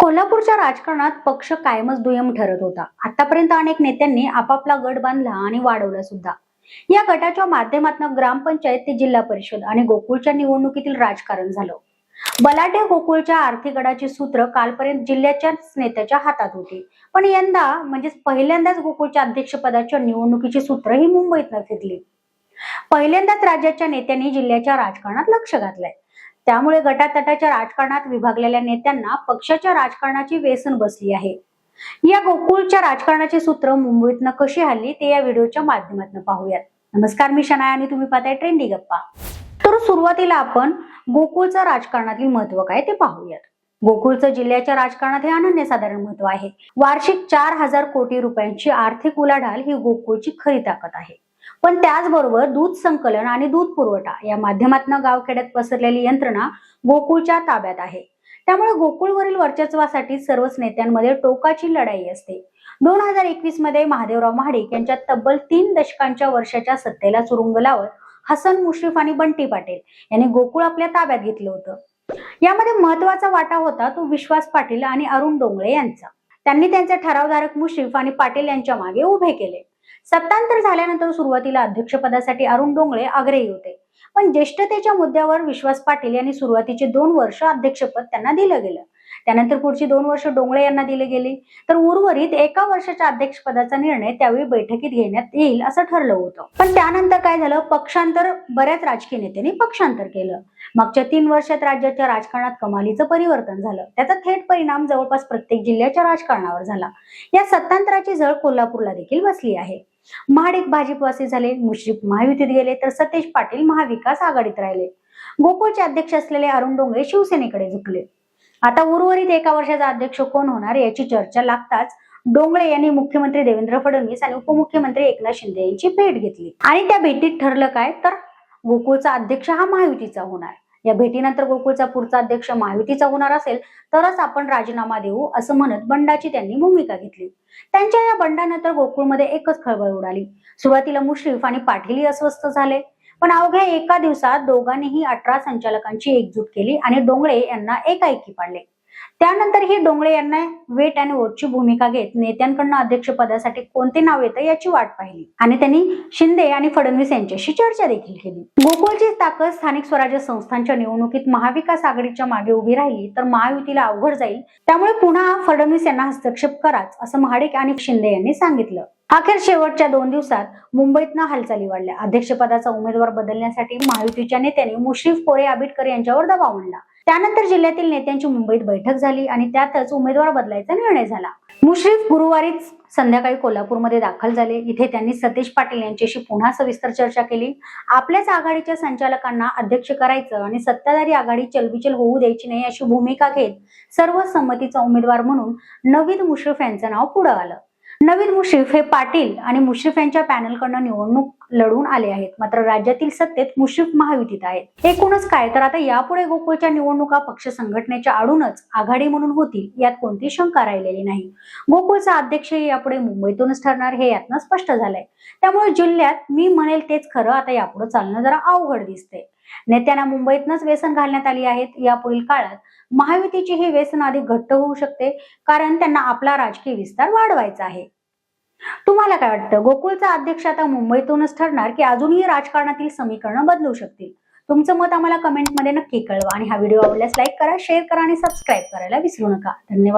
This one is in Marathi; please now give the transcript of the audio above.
कोल्हापूरच्या राजकारणात पक्ष कायमच दुय्यम ठरत होता. आतापर्यंत अनेक नेत्यांनी आपापला गट बांधला आणि वाढवला सुद्धा. या गटाच्या माध्यमातून ग्रामपंचायत ते जिल्हा परिषद आणि गोकुळच्या निवडणुकीतील राजकारण झालं. बलाढ्य गोकुळच्या आर्थिक गडाची सूत्र कालपर्यंत जिल्ह्याच्याच नेत्याच्या हातात होती. पण यंदा म्हणजेच पहिल्यांदाच गोकुळच्या अध्यक्षपदाच्या निवडणुकीची सूत्र ही मुंबईतनं फिरली. पहिल्यांदाच राज्याच्या नेत्यांनी जिल्ह्याच्या राजकारणात लक्ष घातलंय. त्यामुळे गटातटाच्या राजकारणात विभागलेल्या नेत्यांना पक्षाच्या राजकारणाची व्यसन बसली आहे. या गोकुळच्या राजकारणाचे सूत्र मुंबईतनं कशी हल्ली ते या व्हिडिओच्या माध्यमातून पाहूयात. नमस्कार मी शनाय आणि तुम्ही पाहताय ट्रेंडी गप्पा. तर सुरुवातीला आपण गोकुळचं राजकारणातील महत्त्व काय ते पाहूयात. गोकुळचं जिल्ह्याच्या राजकारणात हे अनन्यसाधारण महत्त्व आहे. वार्षिक चार हजार कोटी रुपयांची आर्थिक उलाढाल ही गोकुळची खरी ताकद आहे. पण त्याचबरोबर दूध संकलन आणि दूध पुरवठा या माध्यमातून गावखेड्यात पसरलेली यंत्रणा गोकुळच्या ताब्यात आहे. त्यामुळे गोकुळवरील वर्चस्वासाठी सर्वच नेत्यांमध्ये टोकाची लढाई असते. दोन हजार एकवीसमध्ये महादेवराव महाडिक यांच्या तब्बल तीन दशकांच्या वर्षाच्या सत्तेला सुरुंग लावत हसन मुश्रीफ आणि बंटी पाटील यांनी गोकुळ आपल्या ताब्यात घेतलं होतं. यामध्ये महत्त्वाचा वाटा होता तो विश्वास पाटील आणि अरुण डोंगळे यांचा. त्यांनी त्यांचे ठरावधारक मुश्रीफ आणि पाटील यांच्या मागे उभे केले. सत्तांतर झाल्यानंतर सुरुवातीला अध्यक्षपदासाठी अरुण डोंगळे आग्रही होते. पण ज्येष्ठतेच्या मुद्द्यावर विश्वास पाटील यांनी सुरुवातीचे दोन वर्ष अध्यक्षपद त्यांना दिलं गेलं. त्यानंतर पुढची दोन वर्ष डोंगळे यांना दिले गेले. तर उर्वरित एका वर्षाच्या अध्यक्षपदाचा निर्णय त्यावेळी बैठकीत घेण्यात येईल असं ठरलं होतं. पण त्यानंतर काय झालं? पक्षांतर बऱ्याच राजकीय नेत्यांनी पक्षांतर केलं. मागच्या तीन वर्षात राज्याच्या राजकारणात कमालीचं परिवर्तन झालं. त्याचा थेट परिणाम जवळपास प्रत्येक जिल्ह्याच्या राजकारणावर झाला. या सत्तांतराची झळ कोल्हापूरला देखील बसली आहे. महाडिक भाजपवासी झाले मुश्रीफ महायुतीत गेले तर सतेज पाटील महाविकास आघाडीत राहिले. गोकुळचे अध्यक्ष असलेले अरुण डोंगरे शिवसेनेकडे झुकले. आता उर्वरित एका वर्षाचा अध्यक्ष कोण होणार याची चर्चा लागताच डोंगळे यांनी मुख्यमंत्री देवेंद्र फडणवीस आणि उपमुख्यमंत्री एकनाथ शिंदे यांची भेट घेतली. आणि त्या भेटीत ठरलं काय? तर गोकुळचा अध्यक्ष हा महायुतीचा होणार. या भेटीनंतर गोकुळचा पुढचा अध्यक्ष महायुतीचा होणार असेल तरच आपण राजीनामा देऊ असं म्हणत बंडाची त्यांनी भूमिका घेतली. त्यांच्या या बंडानंतर गोकुळमध्ये एकच खळबळ उडाली. सुरुवातीला मुश्रीफ आणि पाटीलही अस्वस्थ झाले. पण अवघ्या एका दिवसात दोघांनीही अठरा संचालकांची एकजूट केली आणि डोंगळे यांना एकाएकी पाडले. त्यानंतर ही डोंगळे यांना वेट आणि ओटची भूमिका घेत नेत्यांकडनं अध्यक्षपदासाठी कोणते नाव येतं याची वाट पाहिली. आणि त्यांनी शिंदे आणि फडणवीस यांच्याशी चर्चा देखील केली. गोकुळची ताकद स्थानिक स्वराज्य संस्थांच्या निवडणुकीत महाविकास आघाडीच्या मागे उभी राहिली तर महायुतीला अवघड जाईल. त्यामुळे पुन्हा फडणवीस यांना हस्तक्षेप कराच असं महाडिक आणि शिंदे यांनी सांगितलं. अखेर शेवटच्या दोन दिवसात मुंबईतनं हालचाली वाढल्या. अध्यक्षपदाचा उमेदवार बदलण्यासाठी महायुतीच्या नेत्यांनी मुश्रीफ कोरे आबिटकर यांच्यावर दबाव आणला. त्यानंतर जिल्ह्यातील नेत्यांची मुंबईत बैठक झाली आणि त्यातच उमेदवार बदलायचा निर्णय झाला. मुश्रीफ गुरुवारीच संध्याकाळी कोल्हापूरमध्ये दाखल झाले. इथे त्यांनी सतीश पाटील यांच्याशी पुन्हा सविस्तर चर्चा केली. आपल्याच आघाडीच्या संचालकांना अध्यक्ष करायचं आणि सत्ताधारी आघाडी चलबिचल होऊ द्यायची नाही अशी भूमिका घेत सर्व संमतीचा उमेदवार म्हणून नवीद मुश्रीफ यांचं नाव पुढे आलं. नवीद मुश्रीफ हे पाटील आणि मुश्रीफ यांच्या पॅनलकडनं निवडणूक लढून आले आहेत. मात्र राज्यातील सत्तेत मुश्रीफ महायुतीत आहेत. एकूणच काय? तर आता यापुढे गोकुळच्या निवडणुका पक्ष संघटनेच्या आडूनच आघाडी म्हणून होतील यात कोणती शंका राहिलेली नाही. गोकुळचा अध्यक्ष यापुढे मुंबईतूनच ठरणार हे यातनं स्पष्ट झालंय. त्यामुळे जिल्ह्यात मी म्हणेल तेच खरं आता यापुढे चालणं जरा अवघड दिसते नेत्यांना मुंबईतनच व्यसन घालण्यात आली आहेत यापुढील काळात महायुतीची ही व्यसन अधिक घट्ट होऊ शकते कारण त्यांना आपला राजकीय विस्तार वाढवायचा आहे. तुम्हाला काय वाटतं? गोकुळचा अध्यक्ष आता मुंबईतूनच ठरणार की अजूनही राजकारणातील समीकरणं बदलू शकतील? तुमचं मत आम्हाला कमेंटमध्ये नक्की कळवा आणि हा व्हिडिओ आवडल्यास लाईक करा शेअर करा आणि सबस्क्राईब करायला विसरू नका. धन्यवाद.